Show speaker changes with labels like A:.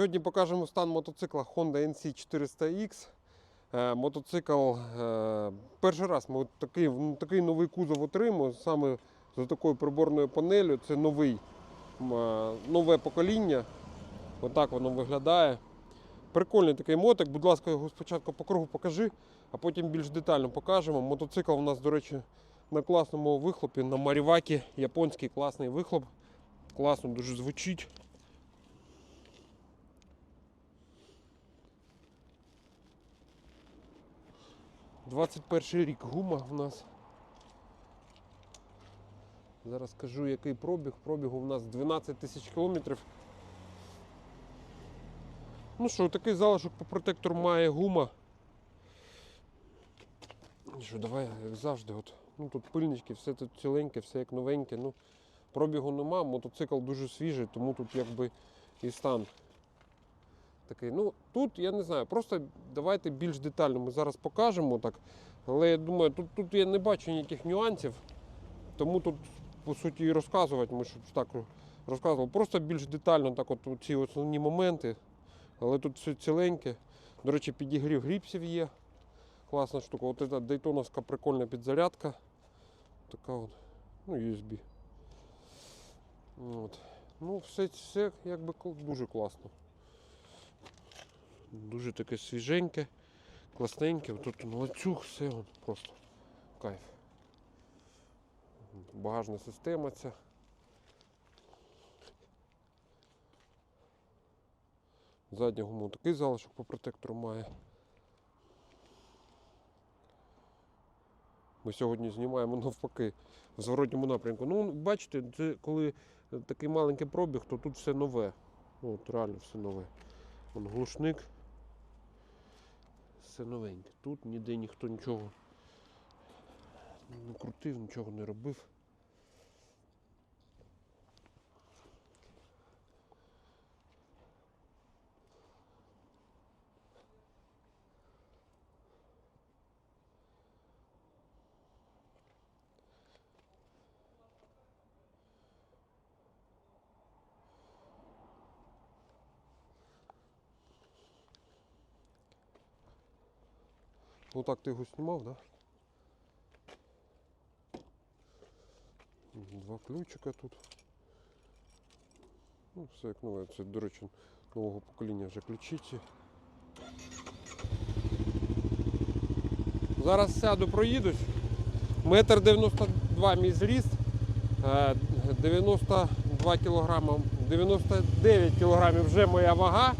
A: Сьогодні покажемо стан мотоцикла Honda NC400X. Е, Мотоцикл е, перший раз ми такий, такий новий кузов отримуємо саме з такою приборною панелью. Це новий, е, нове покоління. Отак воно виглядає. Прикольний такий мотик. Будь ласка, його спочатку по кругу покажи, а потім більш детально покажемо. Мотоцикл у нас, до речі, на класному вихлопі, на Марівакі. Японський класний вихлоп. Класно дуже звучить. Двадцять перший рік гума в нас. Зараз скажу, який пробіг. Пробігу в нас 12 тисяч кілометрів. Ну що, такий залишок по протектору має гума. Що, давай, як завжди, от, ну тут пильнички, все тут ціленьке, все як новеньке. Ну, пробігу нема, мотоцикл дуже свіжий, тому тут якби і стан такий. Ну, тут я не знаю, просто давайте більш детально ми зараз покажемо так. Але я думаю, тут, тут я не бачу ніяких нюансів, тому тут по суті і розказувати, ми щоб так розказували. Просто більш детально так от ці основні моменти. Але тут все ціленьке. До речі, підігрів гріпсів є. Класна штука. От ця дейтоновська прикольна підзарядка. Така от. Ну, USB. От. Ну, все, все якби дуже класно. Дуже таке свіженьке, класненьке. Тут ланцюг, все просто кайф. Багажна система ця. Задня гума такий залишок по протектору має. Ми сьогодні знімаємо навпаки в зворотньому напрямку. Ну, бачите, це коли такий маленький пробіг, то тут все нове. От реально все нове. Вон глушник. Все новеньке. Тут ніде ніхто нічого не крутив, нічого не робив. Ну так ти його знімав? Да? Два ключика тут. Ну, все як нове. Це, до речі, нового покоління вже ключі ці. Зараз сяду, проїдусь. Метр 92 мій зріст. Е, 92 кілограма, 99 кілограмів вже моя вага.